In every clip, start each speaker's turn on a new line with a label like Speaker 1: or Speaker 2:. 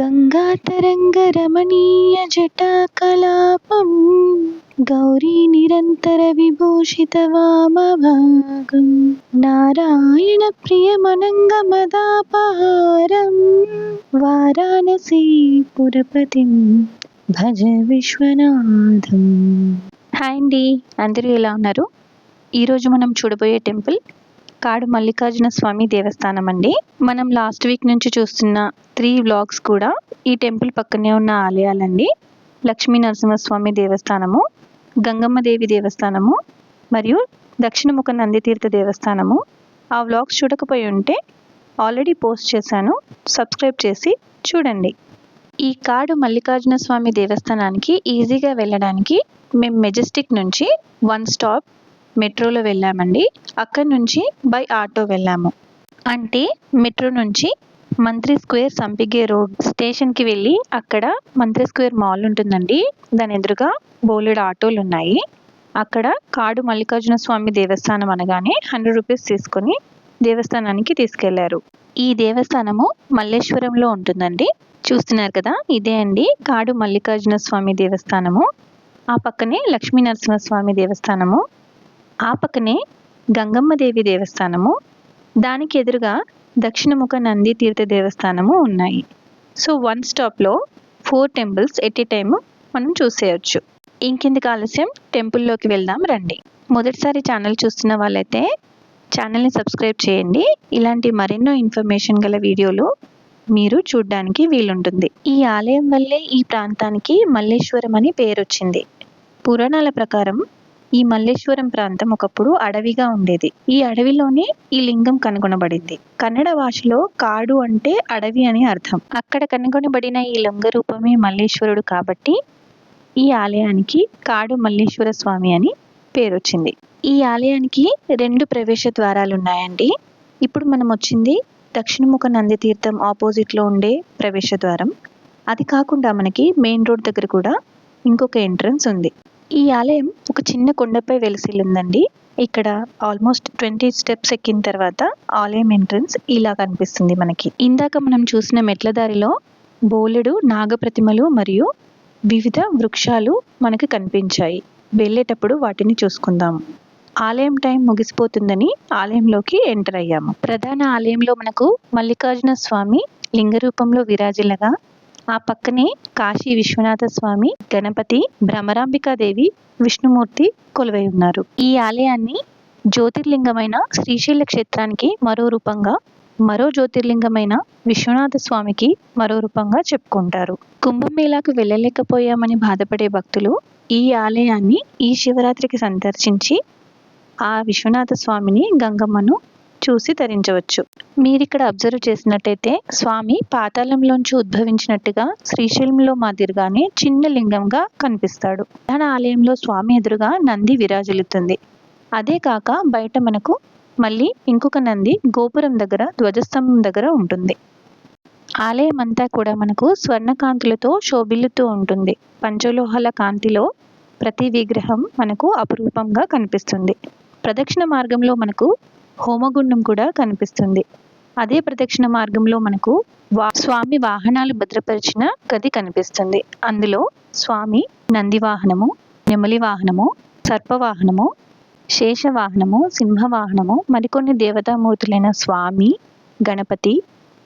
Speaker 1: గంగా తరంగ రమణీయ జటాకలాపం గౌరీ నిరంతర విభూషిత వామభాగం నారాయణ ప్రియమనంగ మదాపహారం వారాణసీపురపతిం భజ విశ్వనాథం. హాయ్ అండి అందరూ ఎలా ఉన్నారు? ఈరోజు మనం చూడబోయే టెంపుల్ కాడు మల్లికార్జున స్వామి దేవస్థానం అండి మనం లాస్ట్ వీక్ నుంచి చూస్తున్న త్రీ వ్లాగ్స్ కూడా ఈ టెంపుల్ పక్కనే ఉన్న ఆలయాలండి. లక్ష్మీ నరసింహస్వామి దేవస్థానము గంగమ్మదేవి దేవస్థానము మరియు దక్షిణముఖ నందితీర్థ దేవస్థానము. ఆ వ్లాగ్స్ చూడకపోయి ఉంటే ఆల్రెడీ పోస్ట్ చేశాను. సబ్స్క్రైబ్ చేసి చూడండి. ఈ కాడు మల్లికార్జున స్వామి దేవస్థానానికి ఈజీగా వెళ్ళడానికి మేము మెజెస్టిక్ నుంచి వన్ స్టాప్ మెట్రోలో వెళ్ళామండి. అక్కడి నుంచి బై ఆటో వెళ్ళాము. అంటే మెట్రో నుంచి మంత్రి స్క్వేర్ సంపిగే రోడ్ స్టేషన్కి వెళ్ళి అక్కడ మంత్రి స్క్వేర్ మాల్ ఉంటుందండి. దాని ఎదురుగా బోలెడు ఆటోలు ఉన్నాయి. అక్కడ కాడు మల్లికార్జున స్వామి దేవస్థానం అనగానే హండ్రెడ్ రూపీస్ తీసుకొని దేవస్థానానికి తీసుకెళ్ళారు. ఈ దేవస్థానము మల్లేశ్వరంలో ఉంటుందండి. చూస్తున్నారు కదా? ఇదే అండి కాడు మల్లికార్జున స్వామి దేవస్థానము. ఆ పక్కనే లక్ష్మీ నరసింహస్వామి దేవస్థానము. ఆ పక్కనే గంగమ్మదేవి దేవస్థానము. దానికి ఎదురుగా దక్షిణముఖ నంది తీర్థ దేవస్థానము ఉన్నాయి. So one స్టాప్లో four temples at a time మనం చూసేయచ్చు. ఇంకెందుకు ఆలస్యం? టెంపుల్లోకి వెళ్దాం రండి. మొదటిసారి ఛానల్ చూస్తున్న వాళ్ళైతే ఛానల్ని సబ్స్క్రైబ్ చేయండి. ఇలాంటి మరెన్నో ఇన్ఫర్మేషన్ గల వీడియోలు మీరు చూడడానికి వీలుంటుంది. ఈ ఆలయం వల్లే ఈ ప్రాంతానికి మల్లేశ్వరం అని పేరు వచ్చింది పురాణాల ప్రకారం ఈ మల్లేశ్వరం ప్రాంతం ఒకప్పుడు అడవిగా ఉండేది. ఈ అడవిలోనే ఈ లింగం కనుగొనబడింది. కన్నడ భాషలో కాడు అంటే అడవి అని అర్థం. అక్కడ కనుగొనబడిన ఈ లింగ రూపమే మల్లేశ్వరుడు కాబట్టి ఈ ఆలయానికి కాడు మల్లేశ్వర స్వామి అని పేరు వచ్చింది ఈ ఆలయానికి రెండు ప్రవేశ ద్వారాలు ఉన్నాయండి. ఇప్పుడు మనం వచ్చింది దక్షిణముఖ నంది తీర్థం ఆపోజిట్లో ఉండే ప్రవేశ ద్వారం. అది కాకుండా మనకి మెయిన్ రోడ్ దగ్గర కూడా ఇంకొక ఎంట్రన్స్ ఉంది. ఈ ఆలయం ఒక చిన్న కొండపై వెలిసిల్లుందండి. ఇక్కడ ఆల్మోస్ట్ ట్వంటీ స్టెప్స్ ఎక్కిన తర్వాత ఆలయం ఎంట్రన్స్ ఇలా కనిపిస్తుంది మనకి. ఇందాక మనం చూసిన మెట్ల దారిలో బోలెడు నాగప్రతిమలు మరియు వివిధ వృక్షాలు మనకు కనిపించాయి. వెళ్ళేటప్పుడు వాటిని చూసుకుందాము ఆలయం టైం ముగిసిపోతుందని ఆలయంలోకి ఎంటర్ అయ్యాము. ప్రధాన ఆలయంలో మనకు మల్లికార్జున స్వామి లింగ రూపంలో విరాజిల్లగా ఆ పక్కనే కాశీ విశ్వనాథ స్వామి గణపతి భ్రమరాంబికాదేవి విష్ణుమూర్తి కొలువై ఉన్నారు. ఈ ఆలయాన్ని జ్యోతిర్లింగమైన శ్రీశైల క్షేత్రానికి మరో రూపంగా మరో జ్యోతిర్లింగమైన విశ్వనాథ స్వామికి మరో రూపంగా చెప్పుకుంటారు. కుంభమేళాకు వెళ్ళలేకపోయామని బాధపడే భక్తులు ఈ ఆలయాన్ని ఈ శివరాత్రికి సందర్శించి ఆ విశ్వనాథ స్వామిని గంగమ్మను చూసి ధరించవచ్చు. మీరు ఇక్కడ అబ్జర్వ్ చేసినట్టయితే స్వామి పాతాళంలోంచి ఉద్భవించినట్టుగా శ్రీశైలంలో మాదిరిగానే చిన్న లింగంగా కనిపిస్తాడు. ప్రధాన ఆలయంలో స్వామి ఎదురుగా నంది విరాజిల్లుతుంది. అదే కాక బయట మనకు మళ్ళీ ఇంకొక నంది గోపురం దగ్గర ధ్వజస్తంభం దగ్గర ఉంటుంది. ఆలయం అంతా కూడా మనకు స్వర్ణకాంతులతో శోభిల్లుతూ ఉంటుంది. పంచలోహాల కాంతిలో ప్రతి విగ్రహం మనకు అపురూపంగా కనిపిస్తుంది. ప్రదక్షిణ మార్గంలో మనకు హోమగుండం కూడా కనిపిస్తుంది. అదే ప్రదక్షిణ మార్గంలో మనకు వా స్వామి వాహనాలు భద్రపరిచిన గది కనిపిస్తుంది. అందులో స్వామి నంది వాహనము నెమలి వాహనము సర్పవాహనము శేషవాహనము సింహవాహనము మరికొన్ని దేవతామూర్తులైన స్వామి గణపతి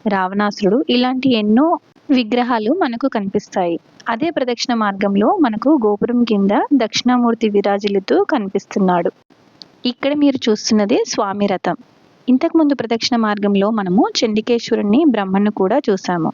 Speaker 1: రావణాసురుడు ఇలాంటి ఎన్నో విగ్రహాలు మనకు కనిపిస్తాయి. అదే ప్రదక్షిణ మార్గంలో మనకు గోపురం కింద దక్షిణామూర్తి విరాజిల్లుతూ కనిపిస్తున్నాడు. ఇక్కడ మీరు చూస్తున్నది స్వామి రథం. ఇంతకుముందు ప్రదక్షిణ మార్గంలో మనము చండికేశ్వరుణ్ణి బ్రహ్మను కూడా చూసాము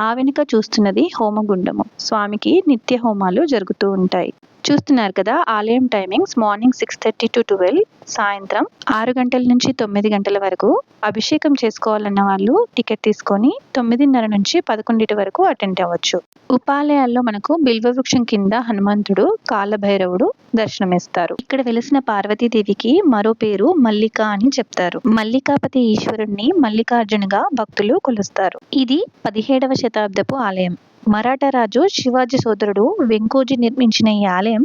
Speaker 1: ఆ వెనుక చూస్తున్నది హోమగుండము. స్వామికి నిత్య హోమాలు జరుగుతూ ఉంటాయి. చూస్తున్నారు కదా ఆలయం timings morning six thirty to twelve సాయంత్రం ఆరు గంటల నుంచి తొమ్మిది గంటల వరకు అభిషేకం చేసుకోవాలన్న వాళ్ళు టికెట్ తీసుకొని తొమ్మిదిన్నర నుంచి పదకొండింటి వరకు అటెండ్ అవ్వచ్చు. ఉపాలయాల్లో మనకు బిల్వవృక్షం కింద హనుమంతుడు కాలభైరవుడు దర్శనమిస్తారు. ఇక్కడ వెలిసిన పార్వతీదేవికి మరో పేరు మల్లిక అని చెప్తారు. మల్లికాపతి ఈశ్వరుణ్ణి మల్లికార్జునుగా భక్తులు కొలుస్తారు. ఇది పదిహేడవ శతాబ్దపు ఆలయం. మరాఠా రాజు శివాజీ సోదరుడు వెంకోజీ నిర్మించిన ఈ ఆలయం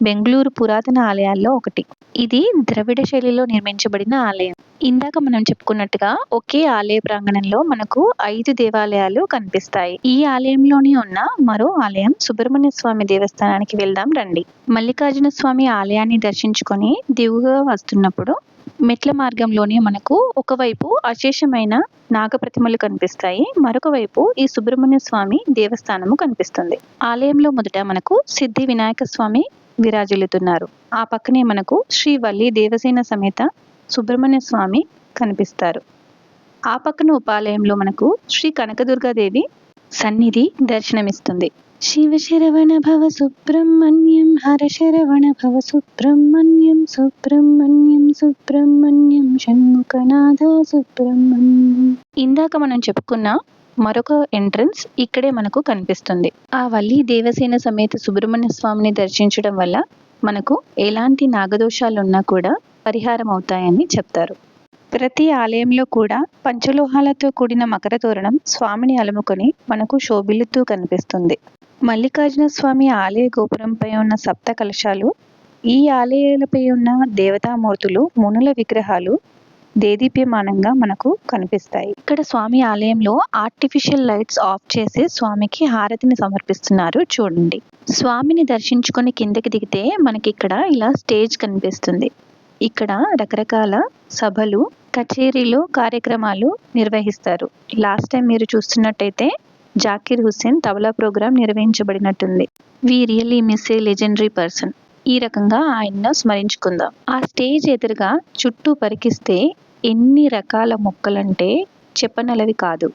Speaker 1: బెంగళూరు పురాతన ఆలయాల్లో ఒకటి. ఇది ద్రవిడ శైలిలో నిర్మించబడిన ఆలయం. ఇందాక మనం చెప్పుకున్నట్టుగా ఒకే ఆలయ ప్రాంగణంలో మనకు ఐదు దేవాలయాలు కనిపిస్తాయి. ఈ ఆలయంలోనే ఉన్న మరో ఆలయం సుబ్రహ్మణ్య స్వామి దేవస్థానానికి వెళ్దాం రండి. మల్లికార్జున స్వామి ఆలయాన్ని దర్శించుకొని దిగుగా వస్తున్నప్పుడు మెట్ల మార్గంలోనే మనకు ఒకవైపు అశేషమైన నాగప్రతిమలు కనిపిస్తాయి. మరొక వైపు ఈ సుబ్రహ్మణ్య స్వామి దేవస్థానము కనిపిస్తుంది. ఆలయంలో మొదట మనకు సిద్ధి వినాయక స్వామి విరాజిల్లుతున్నారు. ఆ పక్కనే మనకు శ్రీ వల్లి దేవసేన సమేత సుబ్రహ్మణ్య స్వామి కనిపిస్తారు. ఆ పక్కన ఉపాలయంలో మనకు శ్రీ కనకదుర్గాదేవి సన్నిధి దర్శనమిస్తుంది. శివశరవణ భవ సుబ్రహ్మణ్యం హరశరవణ భవ సుబ్రహ్మణ్యం సుబ్రహ్మణ్యం సుబ్రహ్మణ్యం షణ్ముఖనాథ సుబ్రహ్మణ్యం ఇందాక మనం చెప్పుకున్న మరొక ఎంట్రన్స్ ఇక్కడే మనకు కనిపిస్తుంది. ఆ వల్లి దేవసేన సమేత సుబ్రహ్మణ్య స్వామిని దర్శించడం వల్ల మనకు ఎలాంటి నాగదోషాలు ఉన్నా కూడా పరిహారం అవుతాయని చెప్తారు. ప్రతి ఆలయంలో కూడా పంచలోహాలతో కూడిన మకర తోరణం స్వామిని అలుముకొని మనకు శోభిల్లుతూ కనిపిస్తుంది. మల్లికార్జున స్వామి ఆలయ గోపురంపై ఉన్న సప్త కలశాలు ఈ ఆలయాలపై ఉన్న దేవతామూర్తులు మునుల విగ్రహాలు దేదీప్యమానంగా మనకు కనిపిస్తాయి. ఇక్కడ స్వామి ఆలయంలో ఆర్టిఫిషియల్ లైట్స్ ఆఫ్ చేసి స్వామికి హారతిని సమర్పిస్తున్నారు. చూడండి. స్వామిని దర్శించుకొని కిందకి దిగితే మనకి ఇక్కడ ఇలా స్టేజ్ కనిపిస్తుంది. ఇక్కడ రకరకాల సభలు కచేరీలు కార్యక్రమాలు నిర్వహిస్తారు. లాస్ట్ టైం మీరు చూస్తున్నట్టయితే Zakir Hussain tabla program నిర్వహించబడినట్టుంది. We really miss a legendary person. ఈ రకంగా ఆయన్ను స్మరించుకుందాం. ఆ స్టేజ్ ఎదురుగా చుట్టూ పరికిస్తే ఎన్ని రకాల మొక్కలంటే చెప్పనలవి కాదు.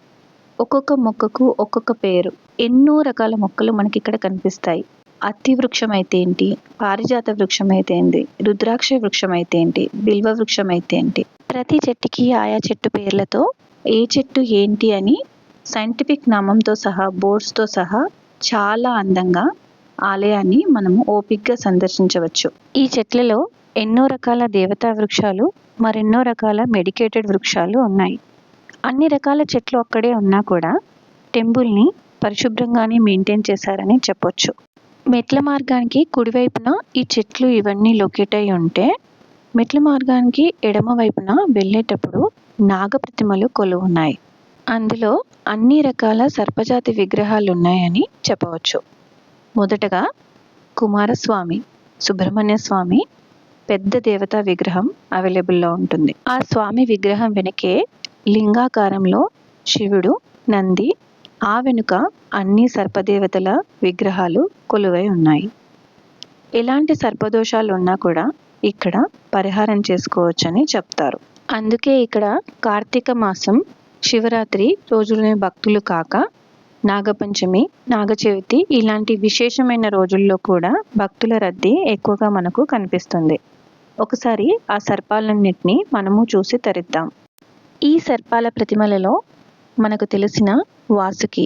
Speaker 1: ఒక్కొక్క మొక్కకు ఒక్కొక్క పేరు. ఎన్నో రకాల మొక్కలు మనకి ఇక్కడ కనిపిస్తాయి. అత్తి వృక్షం అయితే ఏంటి? పారిజాత వృక్షం అయితే ఏంటి? రుద్రాక్ష వృక్షం అయితే ఏంటి బిల్వ వృక్షం అయితే ఏంటి? ప్రతి చెట్టుకి ఆయా చెట్టు పేర్లతో ఏ చెట్టు ఏంటి అని సైంటిఫిక్ నామంతో సహా బోర్డ్స్తో సహా చాలా అందంగా ఆలయాన్ని మనము ఓపిక్గా సందర్శించవచ్చు. ఈ చెట్లలో ఎన్నో రకాల దేవతా వృక్షాలు మరెన్నో రకాల మెడికేటెడ్ వృక్షాలు ఉన్నాయి. అన్ని రకాల చెట్లు అక్కడే ఉన్నా కూడా టెంపుల్ని పరిశుభ్రంగానే మెయింటైన్ చేశారని చెప్పొచ్చు. మెట్ల మార్గానికి కుడివైపున ఈ చెట్లు ఇవన్నీ లొకేట్ అయి ఉంటే మెట్ల మార్గానికి ఎడమ వైపున వెళ్ళేటప్పుడు నాగప్రతిమలు కొలువు ఉన్నాయి అందులో అన్ని రకాల సర్పజాతి విగ్రహాలు ఉన్నాయని చెప్పవచ్చు. మొదటగా కుమారస్వామి సుబ్రహ్మణ్య స్వామి పెద్ద దేవతా విగ్రహం అవైలబుల్లో ఉంటుంది. ఆ స్వామి విగ్రహం వెనకే లింగాకారంలో శివుడు నంది ఆ వెనుక అన్ని సర్పదేవతల విగ్రహాలు కొలువై ఉన్నాయి. ఎలాంటి సర్పదోషాలు ఉన్నా కూడా ఇక్కడ పరిహారం చేసుకోవచ్చని చెప్తారు. అందుకే ఇక్కడ కార్తీక మాసం శివరాత్రి రోజులనే భక్తులు కాక నాగపంచమి నాగచవితి ఇలాంటి విశేషమైన రోజుల్లో కూడా భక్తుల రద్దీ ఎక్కువగా మనకు కనిపిస్తుంది. ఒకసారి ఆ సర్పాలన్నింటినీ మనము చూసి తరిద్దాం. ఈ సర్పాల ప్రతిమలలో మనకు తెలిసిన వాసుకి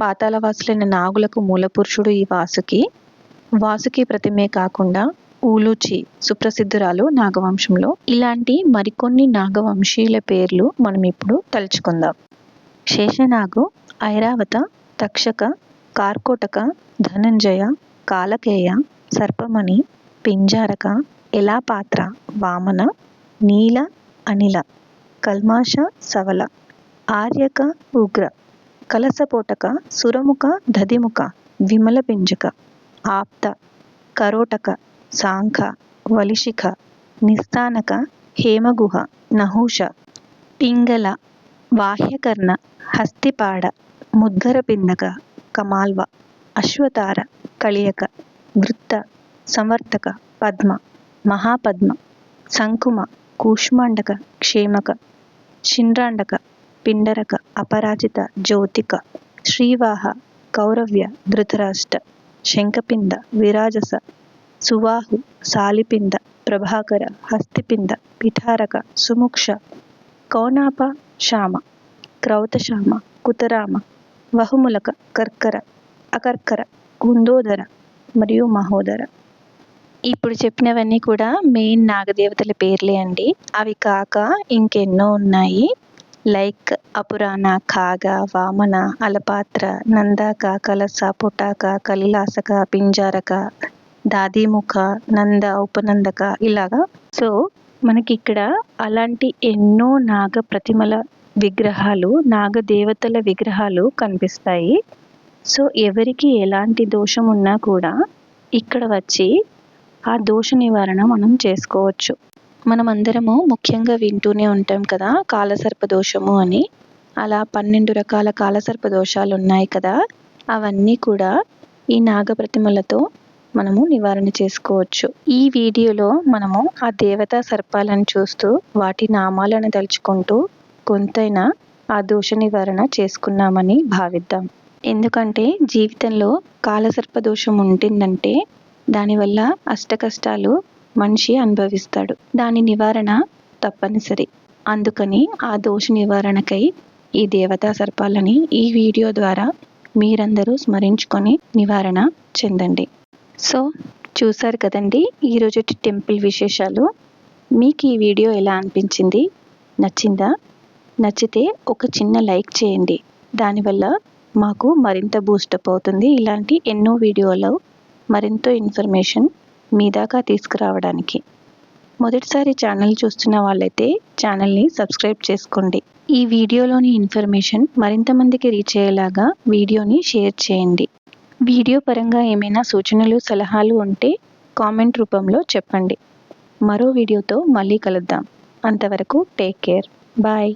Speaker 1: పాతాళవాసులైన నాగులకు మూలపురుషుడు ఈ వాసుకి వాసుకి ప్రతిమే కాకుండా ఊలూచి సుప్రసిద్ధురాలు నాగవంశంలో. ఇలాంటి మరికొన్ని నాగవంశీయుల పేర్లు మనం ఇప్పుడు తలుచుకుందాం. శేషనాగు ఐరావత తక్షక కార్కోటక ధనంజయ కాలకేయ సర్పమణి పింజారక ఎలాపాత్ర వామన నీల అనిల కల్మాష సవల ఆర్యక ఉగ్ర కలసపోటక సురముఖ దధిముఖ విమల పింజక ఆప్త కరోటక ಸಾಂಖ, ವಲಿಶಿಖ, ನಿಸ್ತಾನಕ, ಹೇಮಗುಹ, ನಹುಷ, ಪಿಂಗಲ, ಬಾಹ್ಯಕರ್ಣ, ಹಸ್ತಿಪಾಡ ಮುದ್ಗರಪಿಂದಕ ಕಮಾಲ್ವ, ಅಶ್ವತಾರ, ಕಳಿಯಕ, ವೃತ್ತ ಸಂವರ್ತಕ ಪದ್ಮ, ಮಹಾಪದ್ಮ, ಸಂಕುಮ, ಕೂಷ್ಮಾಂಡಕ, ಕ್ಷೇಮಕ ಶಿನ್ರಾಂಡಕ ಪಿಂಡರಕ, ಅಪರಾಜಿತ, ಜ್ಯೋತಿಕ, ಶ್ರೀವಾಹ, ಕೌರವ್ಯ, ಧೃತರಾಷ್ಟ್ರ ಶಂಖಪಿಂದ ವಿರಾಜಸ సువాహు సాలిపింద ప్రభాకర హస్తిపింద పిఠారక సుముక్ష కౌనాప శ్యామ క్రౌతశ్యామ కుతరామ వహుములక కర్కర అకర్కర కుందోదర మరియు మహోదర. ఇప్పుడు చెప్పినవన్నీ కూడా మెయిన్ నాగదేవతల పేర్లే అండి. అవి కాక ఇంకెన్నో ఉన్నాయి. లైక్ అపురాణ కాగ వామన అలపాత్ర నందాక కలస పుటాక కలిలాసక పింజారక దాదీముఖ నంద ఉపనందక ఇలాగా. సో మనకి ఇక్కడ అలాంటి ఎన్నో నాగ ప్రతిమల విగ్రహాలు నాగ దేవతల విగ్రహాలు కనిపిస్తాయి. సో ఎవరికి ఎలాంటి దోషం ఉన్నా కూడా ఇక్కడ వచ్చి ఆ దోష నివారణ మనం చేసుకోవచ్చు. మనం అందరము ముఖ్యంగా వింటూనే ఉంటాం కదా కాలసర్ప దోషము అని. అలా పన్నెండు రకాల కాలసర్ప దోషాలు ఉన్నాయి కదా అవన్నీ కూడా ఈ నాగ ప్రతిమలతో మనము నివారణ చేసుకోవచ్చు. ఈ వీడియోలో మనము ఆ దేవతా సర్పాలను చూస్తూ వాటి నామాలను తలుచుకుంటూ కొంతైనా ఆ దోష నివారణ చేసుకున్నామని భావిద్దాం. ఎందుకంటే జీవితంలో కాలసర్ప దోషం ఉంటుందంటే దానివల్ల అష్ట కష్టాలు మనిషి అనుభవిస్తాడు. దాని నివారణ తప్పనిసరి. అందుకని ఆ దోష నివారణకై ఈ దేవతా సర్పాలని ఈ వీడియో ద్వారా మీరందరూ స్మరించుకొని నివారణ చెందండి. సో చూసారు కదండి ఈరోజు టెంపుల్ విశేషాలు. మీకు ఈ వీడియో ఎలా అనిపించింది? నచ్చిందా? నచ్చితే ఒక చిన్న లైక్ చేయండి. దానివల్ల మాకు మరింత బూస్టప్ అవుతుంది. ఇలాంటి ఎన్నో వీడియోలు మరింత ఇన్ఫర్మేషన్ మీ దాకా తీసుకురావడానికి. మొదటిసారి ఛానల్ చూస్తున్న వాళ్ళైతే ఛానల్ని సబ్స్క్రైబ్ చేసుకోండి. ఈ వీడియోలోని ఇన్ఫర్మేషన్ మరింత మందికి రీచ్ అయ్యేలాగా వీడియోని షేర్ చేయండి. వీడియో పరంగా ఏమైనా సూచనలు సలహాలు ఉంటే కామెంట్ రూపంలో చెప్పండి. మరో వీడియోతో మళ్ళీ కలుద్దాం. అంతవరకు టేక్ కేర్. బాయ్.